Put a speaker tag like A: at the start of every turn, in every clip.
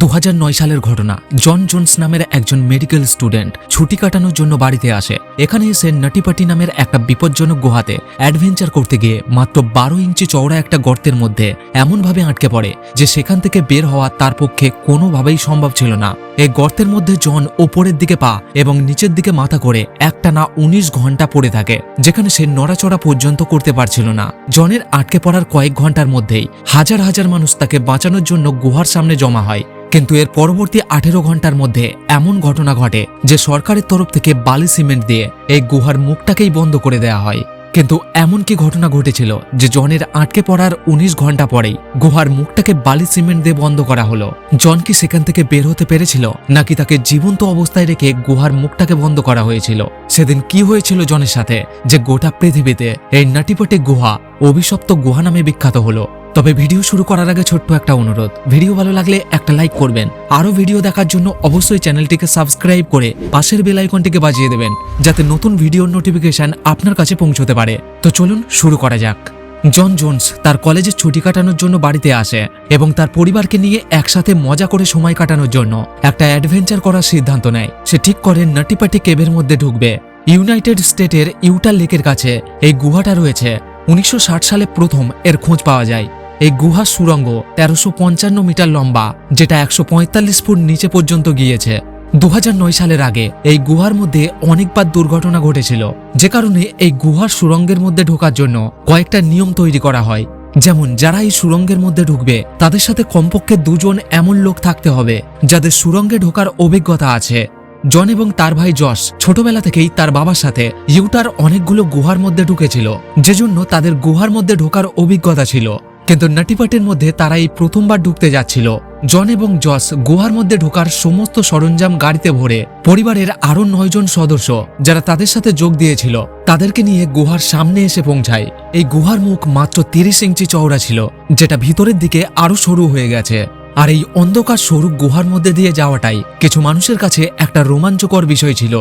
A: দু হাজার নয় সালের ঘটনা, জন জোন্স নামের একজন মেডিকেল স্টুডেন্ট ছুটি কাটানোর জন্য বাড়িতে আসে। এখানে এসে নটিপাটি নামের একটা বিপজ্জনক গুহাতে অ্যাডভেঞ্চার করতে গিয়ে মাত্র বারো ইঞ্চি চওড়া একটা গর্তের মধ্যে এমনভাবে আটকে পড়ে যে সেখান থেকে বের হওয়া তার পক্ষে কোনোভাবেই সম্ভব ছিল না। এই গর্তের মধ্যে জন ওপরের দিকে পা এবং নিচের দিকে মাথা করে একটানা উনিশ ঘণ্টা পড়ে থাকে, যেখানে সে নড়াচড়া পর্যন্ত করতে পারছিল না। জনের আটকে পড়ার কয়েক ঘণ্টার মধ্যেই হাজার হাজার মানুষ তাকে বাঁচানোর জন্য গুহার সামনে জমা হয়। কিন্তু এর পরবর্তী আঠেরো ঘণ্টার মধ্যে এমন ঘটনা ঘটে যে সরকারের তরফ থেকে বালি সিমেন্ট দিয়ে এই গুহার মুখটাকেই বন্ধ করে দেয়া হয়। কিন্তু এমন কি ঘটনা ঘটেছিল যে জনের আটকে পড়ার উনিশ ঘণ্টা পরেই গুহার মুখটাকে বালি সিমেন্ট দিয়ে বন্ধ করা হলো? জন কি সেখান থেকে বের হতে পেরেছিল, নাকি তাকে জীবন্ত অবস্থায় রেখে গুহার মুখটাকে বন্ধ করা হয়েছিল? সেদিন কি হয়েছিল জনের সাথে যে গোটা পৃথিবীতে এই নাটিপটে গুহা অভিশপ্ত গুহা নামে বিখ্যাত হলো? তবে ভিডিও শুরু করার আগে ছোট্ট একটা অনুরোধ। ভিডিও ভালো লাগলে একটা লাইক করবেন। আরও ভিডিও দেখার জন্য অবশ্যই চ্যানেলটিকে সাবস্ক্রাইব করে পাশের বেল আইকনটিকে বাজিয়ে দেবেন, যাতে নতুন ভিডিওর নোটিফিকেশন আপনার কাছে পৌঁছতে পারে। তো চলুন শুরু করা যাক। জন জোন্স তার কলেজের ছুটি কাটানোর জন্য বাড়িতে আসে এবং তার পরিবারকে নিয়ে একসাথে মজা করে সময় কাটানোর জন্য একটা অ্যাডভেঞ্চার করার সিদ্ধান্ত নেয়। সে ঠিক করে নাটিপাটি কেবের মধ্যে ঢুকবে। ইউনাইটেড স্টেটের ইউটা লেকের কাছে এই গুহাটা রয়েছে। উনিশশো ষাট সালে প্রথম এর খোঁজ পাওয়া যায়। এই গুহা সুরঙ্গ তেরোশো মিটার লম্বা, যেটা একশো পঁয়তাল্লিশ ফুট নিচে পর্যন্ত গিয়েছে। দু হাজার নয় সালের আগে এই গুহার মধ্যে অনেকবার দুর্ঘটনা ঘটেছিল, যে কারণে এই গুহার সুরঙ্গের মধ্যে ঢোকার জন্য কয়েকটা নিয়ম তৈরি করা হয়। যেমন, যারা এই সুরঙ্গের মধ্যে ঢুকবে, তাদের সাথে কমপক্ষে দুজন এমন লোক থাকতে হবে, যাদের সুরঙ্গে ঢোকার অভিজ্ঞতা আছে। জন এবং তার ভাই যশ ছোটবেলা থেকেই তার বাবার সাথে ইউটার অনেকগুলো গুহার মধ্যে ঢুকেছিল যে জন্য তাদের গুহার মধ্যে ঢোকার অভিজ্ঞতা ছিল। কিন্তু নাটিপাটের মধ্যে তারা এই প্রথমবার ঢুকতে যাচ্ছিল। জন এবং জস গুহার মধ্যে ঢোকার সমস্ত সরঞ্জাম গাড়িতে ভরে পরিবারের আরও নয়জন সদস্য যারা তাদের সাথে যোগ দিয়েছিল, তাদেরকে নিয়ে গুহার সামনে এসে পৌঁছায়। এই গুহার মুখ মাত্র তিরিশ ইঞ্চি চওড়া ছিল, যেটা ভিতরের দিকে আরও সরু হয়ে গেছে। আর এই অন্ধকার সরু গুহার মধ্যে দিয়ে যাওয়াটাই কিছু মানুষের কাছে একটা রোমাঞ্চকর বিষয় ছিল।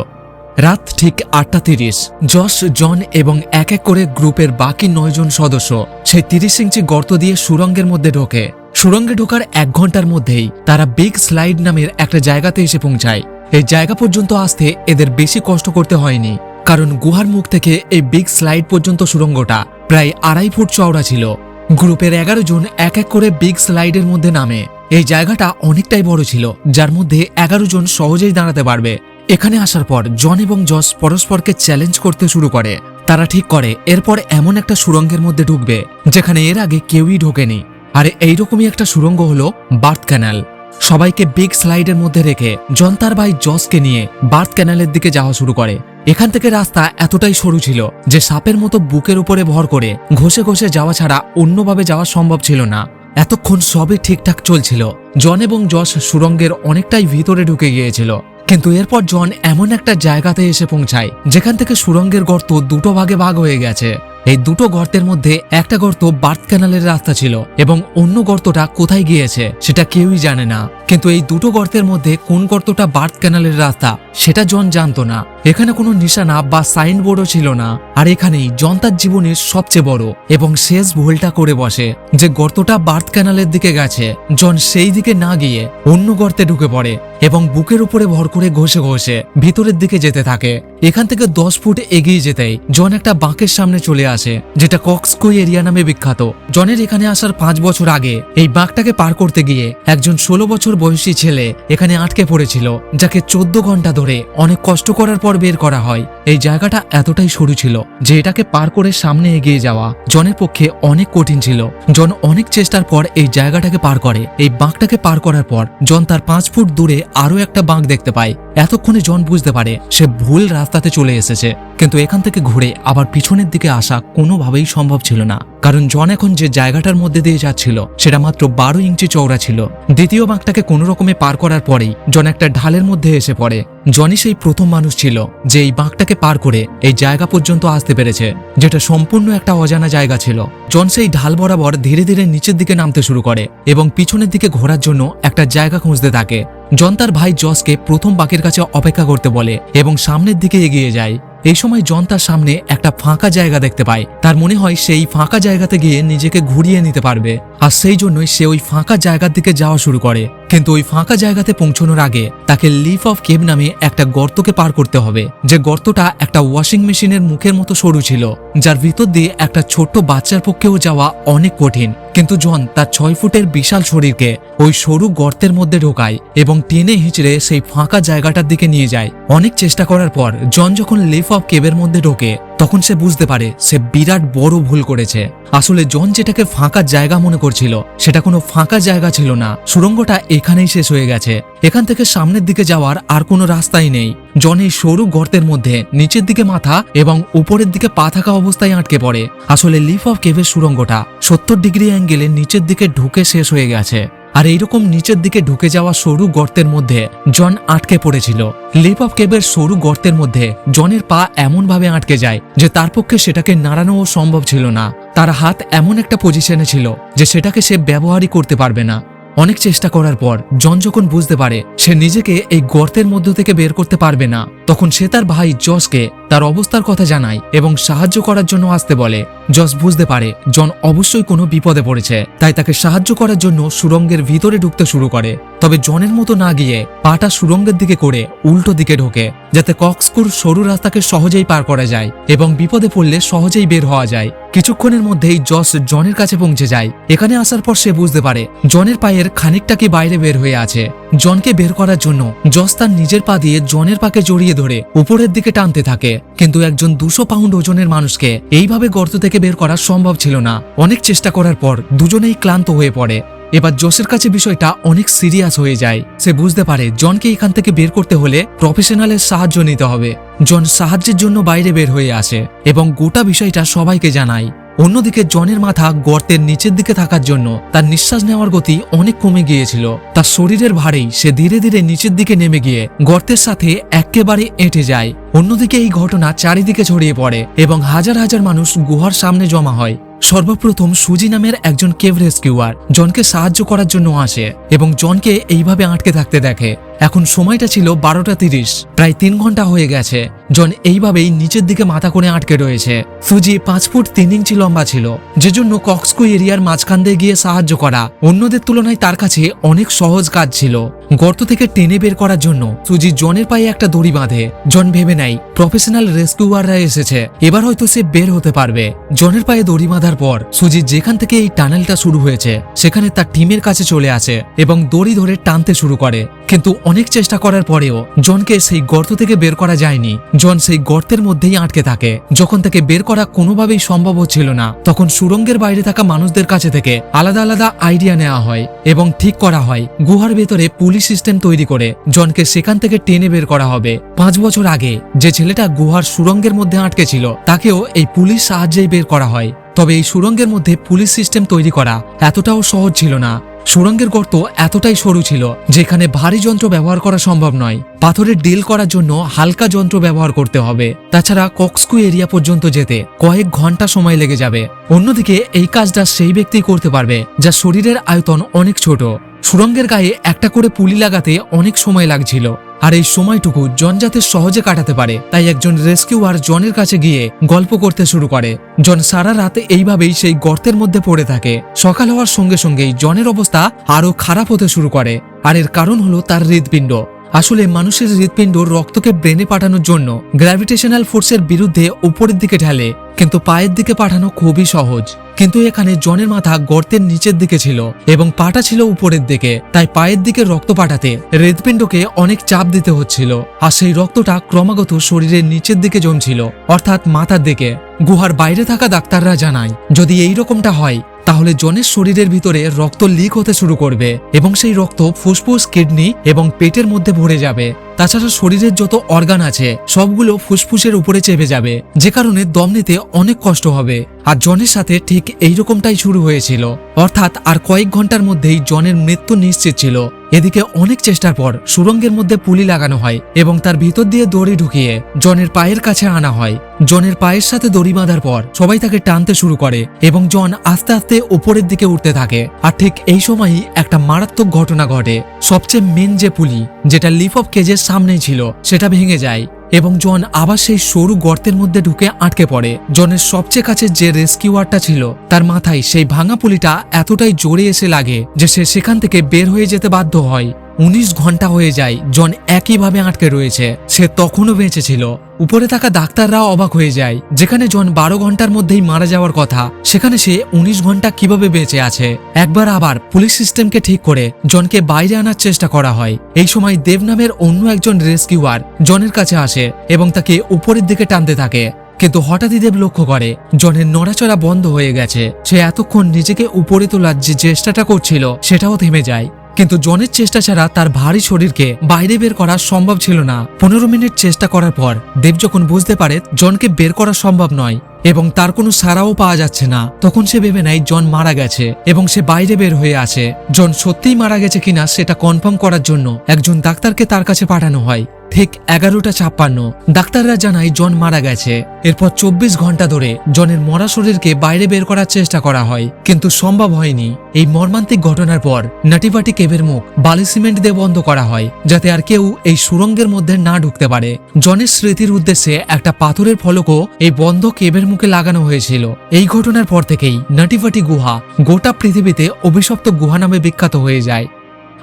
A: রাত ঠিক আটটা তিরিশ। যশ জন এবং এক এক করে গ্রুপের বাকি নয়জন সদস্য সেই তিরিশ ইঞ্চি গর্ত দিয়ে সুরঙ্গের মধ্যে ঢোকে। সুরঙ্গে ঢোকার এক ঘণ্টার মধ্যেই তারা বিগ স্লাইড নামের একটা জায়গাতে এসে পৌঁছায়। এই জায়গা পর্যন্ত আসতে এদের বেশি কষ্ট করতে হয়নি, কারণ গুহার মুখ থেকে এই বিগ স্লাইড পর্যন্ত সুরঙ্গটা প্রায় আড়াই ফুট চওড়া ছিল। গ্রুপের এগারো জন এক এক করে বিগ স্লাইডের মধ্যে নামে। এই জায়গাটা অনেকটাই বড় ছিল, যার মধ্যে এগারো জন সহজেই দাঁড়াতে পারবে। এখানে আসার পর জন এবং জস পরস্পরকে চ্যালেঞ্জ করতে শুরু করে। তারা ঠিক করে, এরপর এমন একটা সুরঙ্গের মধ্যে ঢুকবে, যেখানে এর আগে কেউই ঢোকেনি। আর এইরকমই একটা সুরঙ্গ হলো বার্থ ক্যানাল। সবাইকে বিগ স্লাইডের মধ্যে রেখে জন তার ভাই জসকে নিয়ে বার্থ ক্যানালের দিকে যাওয়া শুরু করে। এখান থেকে রাস্তা এতটাই সরু ছিল যে সাপের মতো বুকের উপরে ভর করে ঘষে ঘষে যাওয়া ছাড়া অন্যভাবে যাওয়া সম্ভব ছিল না। এতক্ষণ সবই ঠিকঠাক চলছিল। জন এবং যশ সুরঙ্গের অনেকটাই ভিতরে ঢুকে গিয়েছিল। কিন্তু এরপর জন এমন একটা জায়গাতে এসে পৌঁছায়, যেখান থেকে সুরঙ্গের গর্ত দুটো ভাগে ভাগ হয়ে গেছে। এই দুটো গর্তের মধ্যে একটা গর্ত বার্থ ক্যানালের রাস্তা ছিল এবং অন্য গর্তটা কোথায় গিয়েছে সেটা কেউই জানে না। কিন্তু এই দুটো গর্তের মধ্যে কোন গর্তটা বার্থ ক্যানালের রাস্তা, সেটা জন জানতো না। এখানে কোনো নিশানা বা সাইনবোর্ডও ছিল না। আর এখানেই জন তার জীবনের সবচেয়ে বড় এবং শেষ ভুলটা করে বসে যে গর্তটা বার্থ ক্যানালের দিকে গেছে। জন সেই দিকে না গিয়ে অন্য গর্তে ঢুকে পড়ে। এবং বুকের উপরে ভর করে ঘষে ঘষে ভিতরের দিকে যেতে থাকে। এখান থেকে দশ ফুট এগিয়ে যেতেই জন একটা বাঁকের সামনে চলে আসে, যেটা কক্সকই এরিয়া নামে বিখ্যাত। জনের এখানে আসার পাঁচ বছর আগে এই বাঘটাকে পার করতে গিয়ে একজন ষোলো বছর বয়সী ছেলে এখানে আটকে পড়েছিল, যাকে চোদ্দ ঘণ্টা ধরে অনেক কষ্ট করার পর বের করা হয়। এই জায়গাটা এতটাই সরু ছিল যে এটাকে পার করে সামনে এগিয়ে যাওয়া জনের পক্ষে অনেক কঠিন ছিল। জন অনেক চেষ্টার পর এই জায়গাটাকে পার করে। এই বাঁকটাকে পার করার পর জন তার পাঁচ ফুট দূরে আরও একটা বাঁক দেখতে পায় এতক্ষণে জন বুঝতে পারে সে ভুল রাস্তাতে চলে এসেছে। কিন্তু এখান থেকে ঘুরে আবার পিছনের দিকে আসা কোনোভাবেই সম্ভব ছিল না। কারণ জন এখন যে জায়গাটার মধ্যে দিয়ে যাচ্ছিল, সেটা মাত্র বারো ইঞ্চি চওড়া ছিল। দ্বিতীয় বাঁকটাকে কোনো রকমে পার করার পরেই জন একটা ঢালের মধ্যে এসে পড়ে। জনই সেই প্রথম মানুষ ছিল যে এই বাঁকটাকে পার করে এই জায়গা পর্যন্ত আসতে পেরেছে, যেটা সম্পূর্ণ একটা অজানা জায়গা ছিল। জন সেই ঢাল বরাবর ধীরে ধীরে নিচের দিকে নামতে শুরু করে এবং পিছনের দিকে ঘোরার জন্য একটা জায়গা খুঁজতে থাকে। জন তার ভাই জসকে প্রথম বাঘের কাছে অপেক্ষা করতে বলে এবং সামনের দিকে এগিয়ে যায়। এই সময় জন তার সামনে একটা ফাঁকা জায়গা দেখতে পায়। তার মনে হয় সেই ফাঁকা জায়গাতে গিয়ে নিজেকে ঘুরিয়ে নিতে পারবে। আর সেই জন্যই সে ওই ফাঁকা জায়গার দিকে যাওয়া শুরু করে। কিন্তু ওই ফাঁকা জায়গাতে পৌঁছানোর আগে তাকে লিফ অফ কেভ নামে একটা গর্তকে পার করতে হবে। যে গর্তটা একটা ওয়াশিং মেশিনের মুখের মতো সরু ছিল, যার ভিতর দিয়ে একটা ছোট্ট বাচ্চার পক্ষেও যাওয়া অনেক কঠিন। কিন্তু জন তার ছয় ফুটের বিশাল শরীরকে ওই সরু গর্তের মধ্যে ঢোকায় এবং টেনে হিঁচড়ে সেই ফাঁকা জায়গাটার দিকে নিয়ে যায়। অনেক চেষ্টা করার পর জন যখন লিফ অফ কেবের মধ্যে ঢোকে তখন সে বুঝতে পারে সে বিরাট বড় ভুল করেছে। আসলে জন যেটাকে ফাঁকা জায়গা মনে করছিল, সেটা কোনো ফাঁকা জায়গা ছিল না। সুড়ঙ্গটা এখানেই শেষ হয়ে গেছে। এখান থেকে সামনের দিকে যাওয়ার আর কোনো রাস্তাই নেই। জন এই সরু গর্তের মধ্যে নিচের দিকে মাথা এবং উপরের দিকে পা থাকা অবস্থায় আটকে পড়ে। আসলে লিফ অফ কেভের সুড়ঙ্গটা সত্তর ডিগ্রি অ্যাঙ্গেলে নিচের দিকে ঢুকে শেষ হয়ে গেছে। আর এইরকম নিচের দিকে ঢুকে যাওয়া সরু গর্তের মধ্যে জন আটকে পড়েছিল। লিপ অফ কেবের সরু গর্তের মধ্যে জনের পা এমনভাবে আটকে যায় যে তার পক্ষে সেটাকে নাড়ানোও সম্ভব ছিল না। তার হাত এমন একটা পজিশনে ছিল যে সেটাকে সে ব্যবহারই করতে পারবে না। অনেক চেষ্টা করার পর জন যখন বুঝতে পারে সে নিজেকে এই গর্তের মধ্য থেকে বের করতে পারবে না, তখন সে তার ভাই জসকে তার অবস্থার কথা জানায় এবং সাহায্য করার জন্য আসতে বলে। জস বুঝতে পারে জন অবশ্যই কোনো বিপদে পড়েছে, তাই তাকে সাহায্য করার জন্য সুরঙ্গের ভিতরে ঢুকতে শুরু করে। তবে জনের মতো না গিয়ে পাটা সুরঙ্গের দিকে করে উল্টো দিকে ঢোকে, যাতে কক্সকুর সরু রাস্তাকে সহজেই পার করা যায় এবং বিপদে পড়লে সহজেই বের হওয়া যায়। কিছুক্ষণের মধ্যেই জস জনের কাছে পৌঁছে যায়। এখানে আসার পর সে বুঝতে পারে, জনের পায়ের খানিকটা কি বাইরে বের হয়ে আছে। জনকে বের করার জন্য জস তার নিজের পা দিয়ে জনের পাকে জড়িয়ে ধরে উপরের দিকে টানতে থাকে। কিন্তু একজন দুশো পাউন্ড ওজনের মানুষকে এইভাবে গর্ত থেকে বের করা সম্ভব ছিল না। অনেক চেষ্টা করার পর দুজনেই ক্লান্ত হয়ে পড়ে। এবার জসের কাছে বিষয়টা অনেক সিরিয়াস হয়ে যায়। সে বুঝতে পারে, জনকে এখান থেকে বের করতে হলে প্রফেশনালের সাহায্য নিতে হবে। জন সাহায্যের জন্য বাইরে বের হয়ে আসে এবং গোটা বিষয়টা সবাইকে জানায়। অন্যদিকে জনের মাথা গর্তের নিচের দিকে থাকার জন্য তার নিঃশ্বাস নেওয়ার গতি অনেক কমে গিয়েছিল। তার শরীরের ভারেই সে ধীরে ধীরে নিচের দিকে নেমে গিয়ে গর্তের সাথে একেবারে এঁটে যায়। অন্যদিকে এই ঘটনা চারিদিকে ছড়িয়ে পড়ে এবং হাজার হাজার মানুষ গুহার সামনে জমা হয়। সর্বপ্রথম সুজি নামের একজন কেভ রেস্কিউয়ার জনকে সাহায্য করার জন্য আসে এবং জনকে এইভাবে আটকে থাকতে দেখে। এখন সময়টা ছিল বারোটা তিরিশ, প্রায় তিন ঘণ্টা হয়ে গেছে। জন এইভাবেই নিচের দিকে মাথা করে আটকে রয়েছে। সুজি পাঁচ ফুট তিন ইঞ্চি লম্বা ছিল যে জন্য কক্সকো এরিয়ার মাঝখান দিয়ে গিয়ে সাহায্য করা। অন্যদের তুলনায় তার কাছে অনেক সহজ কাজ ছিল। গর্ত থেকে টেনে বের করার জন্য সুজি জনের পায়ে একটা দড়ি বাঁধে। জন ভেবে নেয়, প্রফেশনাল রেস্কিউয়াররা এসেছে। এবার হয়তো সে বের হতে পারবে। জনের পায়ে দড়ি বাঁধার পর সুজি যেখান থেকে এই টানেলটা শুরু হয়েছে, সেখানে তার টিমের কাছে চলে আসে এবং দড়ি ধরে টানতে শুরু করে। কিন্তু অনেক চেষ্টা করার পরেও জনকে সেই গর্ত থেকে বের করা যায়নি। জন সেই গর্তের মধ্যেই আটকে থাকে। যখন তাকে বের করা কোনোভাবেই সম্ভব হচ্ছিল না, তখন সুরঙ্গের বাইরে থাকা মানুষদের কাছে থেকে আলাদা আলাদা আইডিয়া নেওয়া হয় এবং ঠিক করা হয়, গুহার ভেতরে পুলিশ সিস্টেম তৈরি করে জনকে সেখান থেকে টেনে বের করা হবে। পাঁচ বছর আগে যে ছেলেটা গুহার সুরঙ্গের মধ্যে আটকে ছিল, তাকেও এই পুলিশ সাহায্যেই বের করা হয়। তবে এই সুরঙ্গের মধ্যে পুলিশ সিস্টেম তৈরি করা এতটাও সহজ ছিল না। সুরঙ্গের গর্ত এতটাই সরু ছিল, যেখানে ভারী যন্ত্র ব্যবহার করা সম্ভব নয়। পাথরের ডিল করার জন্য হালকা যন্ত্র ব্যবহার করতে হবে। তাছাড়া কক্সকু এরিয়া পর্যন্ত যেতে কয়েক ঘণ্টা সময় লেগে যাবে। অন্যদিকে, এই কাজটা সেই ব্যক্তি করতে পারবে যা শরীরের আয়তন অনেক ছোট। সুরঙ্গের গায়ে একটা করে পুলি লাগাতে অনেক সময় লাগছিল। আর এই সময়টুকু জন যাতে সহজে কাটাতে পারে, তাই একজন রেস্কিউয়ার জনের কাছে গিয়ে গল্প করতে শুরু করে। জন সারা রাতে এইভাবেই সেই গর্তের মধ্যে পড়ে থাকে। সকাল হওয়ার সঙ্গে সঙ্গেই জনের অবস্থা আরও খারাপ হতে শুরু করে। আর এর কারণ হলো তার হৃদপিণ্ড। আসলে মানুষের হৃদপিণ্ড রক্তকে ব্রেনে পাঠানোর জন্য গ্র্যাভিটেশনাল ফোর্সের বিরুদ্ধে উপরের দিকে ঢালে, কিন্তু পায়ের দিকে পাঠানো খুবই সহজ। কিন্তু এখানে জনের মাথা গর্তের নিচের দিকে ছিল এবং পাটা ছিল উপরের দিকে, তাই পায়ের দিকে রক্ত পাঠাতে হৃদপিণ্ডকে অনেক চাপ দিতে হচ্ছিল। আর সেই রক্তটা ক্রমাগত শরীরের নিচের দিকে জমছিল, অর্থাৎ মাথার দিকে। গুহার বাইরে থাকা ডাক্তাররা জানায়, যদি এই রকমটা হয় তাহলে জনের শরীরের ভিতরে রক্ত লিক হতে শুরু করবে এবং সেই রক্ত ফুসফুস কিডনি এবং পেটের মধ্যে ভরে যাবে। তাছাড়া শরীরের যত অর্গান আছে, সবগুলো ফুসফুসের উপরে চেপে যাবে। যে কারণে দম নিতে অনেক কষ্ট হবে। আর জনের সাথে ঠিক এই রকমটাই শুরু হয়েছিল। অর্থাৎ আর কয়েক ঘণ্টার মধ্যেই জনের মৃত্যু নিশ্চিত ছিল। এদিকে অনেক চেষ্টার পর সুরঙ্গের মধ্যে পুলি লাগানো হয় এবং তার ভিতর দিয়ে দড়ি ঢুকিয়ে জনের পায়ের কাছে আনা হয়। জনের পায়ের সাথে দড়ি বাঁধার পর সবাই তাকে টানতে শুরু করে এবং জন আস্তে আস্তে উপরের দিকে উঠতে থাকে। আর ঠিক এই সময়ই একটা মারাত্মক ঘটনা ঘটে। সবচেয়ে মেন যে পুলি, যেটা লিফ অফ কেজের সামনেই ছিল সেটা ভেঙে যায়। এবং জন আবার সেই সরু গর্তের মধ্যে ঢুকে আটকে পড়ে। জনের সবচেয়ে কাছে যে রেস্কিউয়ারটা ছিল, তার মাথায় সেই ভাঙা পুলিটা এতটাই জোরে এসে লাগে যে সে সেখান থেকে বের হয়ে যেতে বাধ্য হয়। উনিশ ঘণ্টা হয়ে যায় জন একইভাবে আটকে রয়েছে। সে তখনও বেঁচে ছিল। উপরে থাকা ডাক্তাররাও অবাক হয়ে যায়, যেখানে জন বারো ঘণ্টার মধ্যেই মারা যাওয়ার কথা। সেখানে সে উনিশ ঘণ্টা কীভাবে বেঁচে আছে? একবার আবার পুলিশ সিস্টেমকে ঠিক করে জনকে বাইরে আনার চেষ্টা করা হয়। এই সময় দেব নামের অন্য একজন রেস্কিউয়ার জনের কাছে আসে। এবং তাকে উপরের দিকে টানতে থাকে। কিন্তু হঠাৎই দেব লক্ষ্য করে, জনের নড়াচড়া বন্ধ হয়ে গেছে। সে এতক্ষণ নিজেকে উপরে তোলার যে চেষ্টাটা করছিল, সেটাও থেমে যায়। কিন্তু জনের চেষ্টা ছাড়া তার ভারী শরীরকে বাইরে বের করা সম্ভব ছিল না। পনেরো মিনিট চেষ্টা করার পর, দেব যখন বুঝতে পারে, জনকে বের করা সম্ভব নয় এবং তার কোনো সারাও পাওয়া যাচ্ছে না। তখন সে ভেবে নেয়, জন মারা গেছে এবং সে বাইরে বের হয়ে আছে। জন সত্যিই মারা গেছে কিনা সেটা কনফার্ম করার জন্য একজন ডাক্তারকে তার কাছে পাঠানো হয়। ঠিক এগারোটা ছাপ্পান্ন। ডাক্তাররা জানায়, জন মারা গেছে। এরপর চব্বিশ ঘণ্টা ধরে জনের মরা শরীরকে বাইরে বের করার চেষ্টা করা হয়। কিন্তু সম্ভব হয়নি। এই মর্মান্তিক ঘটনার পর নাটিবাটি কেবের মুখ, বালি সিমেন্ট দিয়ে বন্ধ করা হয়, যাতে আর কেউ এই সুরঙ্গের মধ্যে না ঢুকতে পারে। জনের স্মৃতির উদ্দেশ্যে একটা পাথরের ফলকও এই বন্ধ কেবের মুখে লাগানো হয়েছিল। এই ঘটনার পর থেকেই নাটিফাটি গুহা গোটা পৃথিবীতে অভিশপ্ত গুহা নামে বিখ্যাত হয়ে যায়।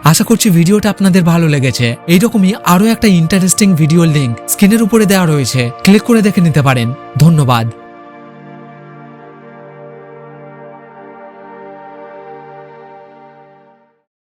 A: আশা করছি ভিডিওটা আপনাদের ভালো লেগেছে। এইরকমই আরও একটা ইন্টারেস্টিং ভিডিও লিঙ্ক স্ক্রিনের উপরে দেওয়া রয়েছে। ক্লিক করে দেখে নিতে পারেন। ধন্যবাদ।